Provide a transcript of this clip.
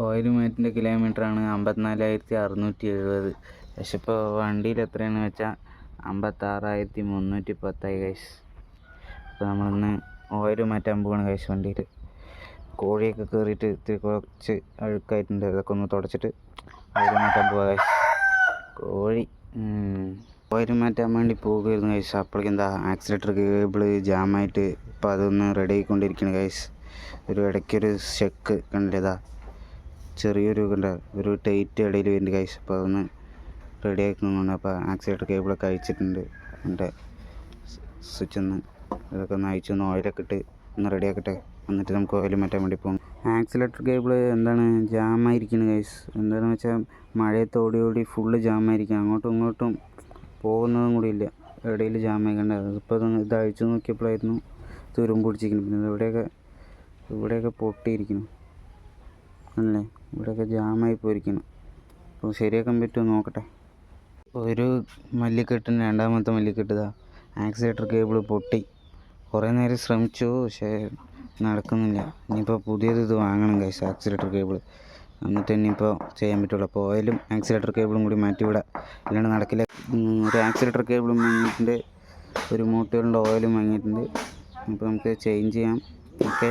Oil മാറ്റിന്റെ കിലോമീറ്ററാണ് അമ്പത്തിനാലായിരത്തി അറുന്നൂറ്റി എഴുപത് പക്ഷെ ഇപ്പോൾ വണ്ടിയിൽ എത്രയാണെന്ന് വെച്ചാൽ അമ്പത്താറായിരത്തി മുന്നൂറ്റി പത്തായി ഗൈസ് അപ്പോൾ നമ്മളിന്ന് ഓയിൽ മാറ്റാൻ പോവാണ് ഗൈസ് വണ്ടിയിൽ. കോഴിയൊക്കെ കയറിയിട്ട് ഇത്തിരി കുറച്ച് അഴുക്കായിട്ടുണ്ട്. അതൊക്കെ ഒന്ന് തുടച്ചിട്ട് ഓയിൽ മാറ്റാൻ പോവാ ഗൈസ് കോഴി ഓയിൽ മാറ്റാൻ വേണ്ടി പോകുമായിരുന്നു ഗൈസ് അപ്പോഴേക്കും എന്താ ആക്സിലേറ്റർ കേബിൾ ജാമായിട്ട് ഇപ്പോൾ അതൊന്ന് റെഡി ആയിക്കൊണ്ടിരിക്കുകയാണ് ഗൈസ് ഒരു ഇടയ്ക്കൊരു ഷെക്ക് കണ്ടതാ. ചെറിയൊരു കണ്ട ഒരു ടൈറ്റ് ഇടയിൽ വരുന്നുണ്ട് കഴിച്ചു അപ്പോൾ അതൊന്ന് റെഡി ആക്കുന്നുണ്ട് അപ്പോൾ ആക്സിലേറ്റർ കേബിളൊക്കെ അയച്ചിട്ടുണ്ട് എന്റെ സ്വിച്ച് ഒന്ന് ഇതൊക്കെ ഒന്ന് അയച്ചൊന്ന് ഓയിലൊക്കെ ഇട്ട് ഒന്ന് റെഡി ആക്കട്ടെ. എന്നിട്ട് നമുക്ക് ഓയിൽ മാറ്റാൻ വേണ്ടി പോകും ആക്സിലേറ്റർ കേബിൾ എന്താണ് ജാമായിരിക്കുന്നത് ഗൈസ് എന്താണെന്ന് വെച്ചാൽ മഴയത്ത് ഓടി ഓടി ഫുള്ള് ജാമായിരിക്കും അങ്ങോട്ടും ഇങ്ങോട്ടും പോകുന്നതും കൂടി ഇല്ല. ഇടയിൽ ജാമായിക്കണ്ട അതിപ്പോൾ ഇത് അഴിച്ചു നോക്കിയപ്പോഴായിരുന്നു തുരുമ്പ് പിടിച്ചിരിക്കുന്നത് പിന്നെ ഇവിടെയൊക്കെ ഇവിടെയൊക്കെ പൊട്ടിയിരിക്കുന്നു. അല്ലേ? ഇവിടെയൊക്കെ ജാമായി പോയിരിക്കുന്നു. അപ്പോൾ ശരിയാക്കാൻ പറ്റുമോ നോക്കട്ടെ. ഒരു മല്ലിക്കെട്ടിന് രണ്ടാമത്തെ മല്ലിക്കെട്ട് ഇതാ. ആക്സിലേറ്റർ കേബിൾ പൊട്ടി. കുറേ നേരം ശ്രമിച്ചു പക്ഷേ നടക്കുന്നില്ല. ഇനിയിപ്പോൾ പുതിയത് ഇത് വാങ്ങണം കൈസ് ആക്സിലേറ്റർ കേബിൾ എന്നിട്ട് ഇനിയിപ്പോൾ ചെയ്യാൻ പറ്റുള്ളൂ. അപ്പോൾ ഓയിലും ആക്സിലേറ്റർ കേബിളും കൂടി മാറ്റി മാറ്റിവിടാം. അല്ലാണ്ട് നടക്കില്ല. ഒരു ആക്സിലേറ്റർ കേബിളും വാങ്ങിയിട്ടുണ്ട്. ഒരു മൂട്ടുകളുടെ ഓയിലും വാങ്ങിയിട്ടുണ്ട്. അപ്പോൾ നമുക്ക് ചേഞ്ച് ചെയ്യാം. ഓക്കെ.